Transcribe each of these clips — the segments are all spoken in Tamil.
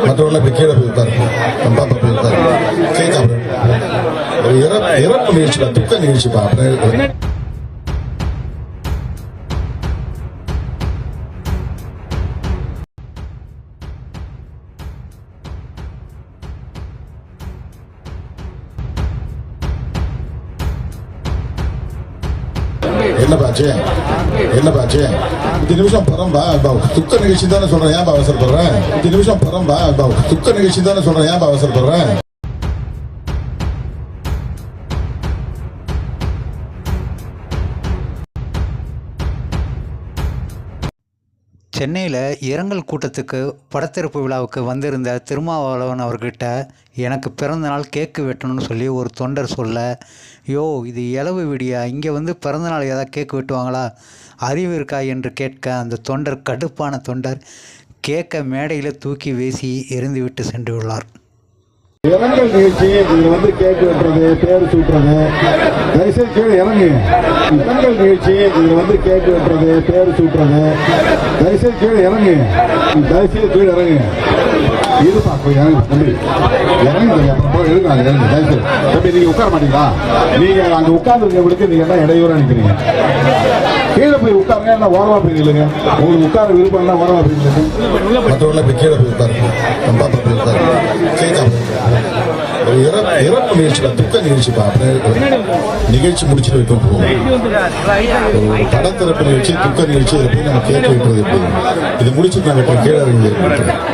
மற்றவர்கள் இப்படி கீழே போய் நம்ம பாப்பா போய் கேட்க அப்புறம் இறப்பு நிகழ்ச்சி துக்க நிகழ்ச்சி பாப்பேன் என்ன பாச்சு? என்ன பாச்சு? அஞ்சு நிமிஷம் பரம்பா துக்க நிகழ்ச்சி தானே சொல்றேன். ஏன் அவசரப்படுறேன்? அஞ்சு நிமிஷம் பரம்பா பா, துக்க நிகழ்ச்சி தானே சொல்றேன். ஏன் அவசரப்படுறேன்? சென்னையில் இரங்கல் கூட்டத்துக்கு படத்திறப்பு விழாவுக்கு வந்திருந்த திருமாவளவன் அவர்கிட்ட எனக்கு பிறந்த நாள் கேக்கு வெட்டணும்னு சொல்லி ஒரு தொண்டர் சொல்ல யோ இது இளவு விடியா இங்கே வந்து பிறந்த நாள் ஏதாவது கேக்கு வெட்டுவாங்களா? அறிவு இருக்கா? என்று கேட்க அந்த தொண்டர் கடுப்பான தொண்டர் கேக்கை மேடையில் தூக்கி வீசி எரிந்துவிட்டு சென்று உள்ளார் இரங்கல் நிகழ்ச்சி இதுல வந்து கேக் வெட்டுறது பேர் சூட்டுறது. தயவுசெய்து கீழே இறங்கு. இரங்கல் நிகழ்ச்சி இதுல வந்து கேக் வெட்டுறது பேர் சூட்டுறது. தயவுசெய்து கீழே இறங்கு. தயவுசெய்து கீழே இறங்கு. இருப்பா போய் இறங்கு தம்பி. இறங்கு அப்புறம் போய் இறங்கு. தயவுசெய்து. தம்பி நீங்கள் உட்கார மாட்டீங்களா? நீங்க அங்க உட்கார்ந்துருக்கவங்களுக்கு நீங்கள் என்ன இடையூறா நிக்கிறீங்க? கீழே போய் உட்காருங்க என்ன ஓரமா போய் நில்லுங்க. உங்களுக்கு உட்கார விருப்பம் என்ன ஓரமா போய் நில்லுங்க. மற்றவர்கள் இப்படி கீழே போய் உட்காரு இறப்பு இறப்பு துக்க நிகழ்ச்சிப்பா அப்புறம் நிகழ்ச்சி முடிச்சுட்டு வைக்கும் போவோம் ஒரு படத்திறப்பு நிகழ்ச்சி துக்க நிகழ்ச்சி இதை போய் நம்ம கேட்க வைக்கிறது எப்படி? இது முடிச்சுட்டு நான் வைக்கிறேன் கீழே இறங்கி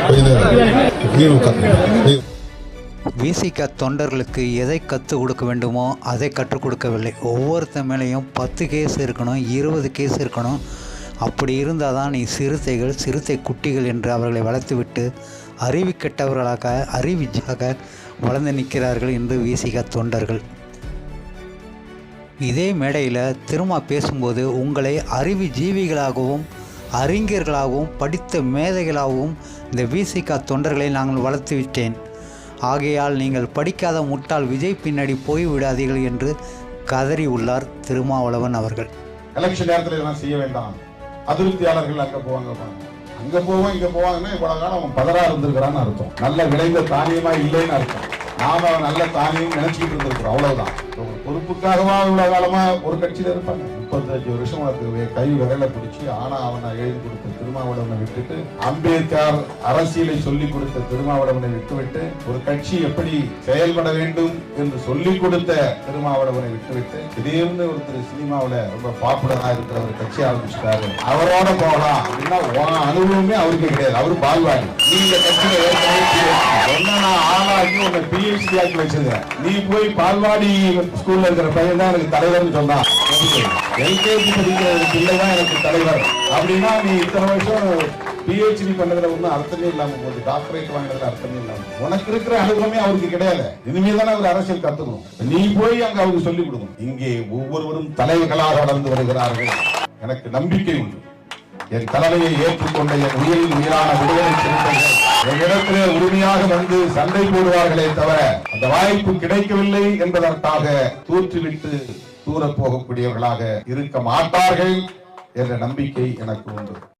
கொஞ்ச நேரம். நீ விசிக தொண்டர்களுக்கு எதை கற்றுக் கொடுக்க வேண்டுமோ அதை கற்றுக் கொடுக்கவில்லை. ஒவ்வொருத்தன் மேலேயும் பத்து கேஸ் இருக்கணும் இருபது கேஸ் இருக்கணும். அப்படி இருந்தால் தான் நீ சிறுத்தைகள் சிறுத்தை குட்டிகள் என்று அவர்களை வளர்த்துவிட்டு அறிவு கெட்டவர்களாக அறிவிச்சாக வளர்ந்து நிற்கிறார்கள் என்று விசிக தொண்டர்கள். இதே மேடையில் திருமா பேசும்போது உங்களை அறிவு ஜீவிகளாகவும் அறிஞர்களாகவும் படித்த மேதைகளாகவும் இந்த விசிகா தொண்டர்களை நாங்கள் வளர்த்து விட்டேன். ஆகையால் நீங்கள் படிக்காத முட்டால் விஜய் பின்னாடி போய்விடாதீர்கள் என்று கதறி உள்ளார் திருமாவளவன் அவர்கள். எலெக்ஷன் நேரத்தில் இதெல்லாம் செய்ய வேண்டாம். அதிருப்தியாளர்கள் அங்கே போவாங்க அங்கே போவோம் இங்கே போவாங்கன்னா இவ்வளோ காலம் அவன் பதறாக இருந்திருக்கிறான்னு அர்த்தம். நல்ல விளைந்த தானியமாக இல்லைன்னு அர்த்தம். நாம அவன் நல்ல தானியம் நினைச்சுக்கிட்டு இருந்திருக்கிறோம். அவ்வளவுதான். ஒரு பொறுப்புக்காகவா இவ்வளவு காலமா ஒரு கட்சியில இருப்பாங்க? முப்பத்தஞ்சு வருஷம் கை விரல பிடிச்சி ஆனா அவனை எழுதி கொடுத்த திருமாவளவனை விட்டுட்டு அம்பேத்கர் அரசியலை சொல்லி கொடுத்த திருமாவளவனை விட்டுவிட்டு ஒரு கட்சி எப்படி செயல்பட வேண்டும் என்று சொல்லி கொடுத்த திருமாவளவனை விட்டுவிட்டு திடீர்னு ஒருத்தர் சினிமாவில ரொம்ப பாப்புலரா இருக்கிற ஒரு கட்சி ஆரம்பிச்சிட்டாரு. அவரோட போகலாம் அப்படின்னா அனுபவமே அவருக்கு கிடையாது. அவரு பால்வாடி நீங்க கட்சியில ஏற்கனவே பிஹெச்டி ஆக்கி வச்சிருக்கேன் நீ போய் பால்வாடி ஸ்கூல்ல இருக்கிற பையன் தான் எனக்கு தலைவர்னு சொன்னான் எல்கேஜி படிக்கிற பிள்ளை தான் எனக்கு தலைவர். அப்படின்னா நீ இத்தனை வருஷம் பிஹெச்டி பண்ணதுல ஒன்றும் அர்த்தமே இல்லாம போகுது. டாக்டரேட் வாங்கினதுல அர்த்தமே இல்லாம உனக்கு இருக்கிற அனுபவமே அவருக்கு கிடையாது இனிமே தானே அவர் அரசியல் கத்துக்கணும். நீ போய் அங்க அவருக்கு சொல்லிக் கொடுக்கணும். இங்கே ஒவ்வொருவரும் தலைவர்களாக வளர்ந்து வருகிறார்கள். எனக்கு நம்பிக்கை உண்டு. என் தலைமையை ஏற்றுக்கொண்ட என் உயிரில் உயிரான விடுதலை சிறுத்தைகள் என்னிடத்திலே உரிமையாக வந்து சண்டை போடுவார்களே தவிர அந்த வாய்ப்பு கிடைக்கவில்லை என்பதற்காக தூற்றிவிட்டு தூர போகக்கூடியவர்களாக இருக்க மாட்டார்கள் என்ற நம்பிக்கை எனக்கு உண்டு.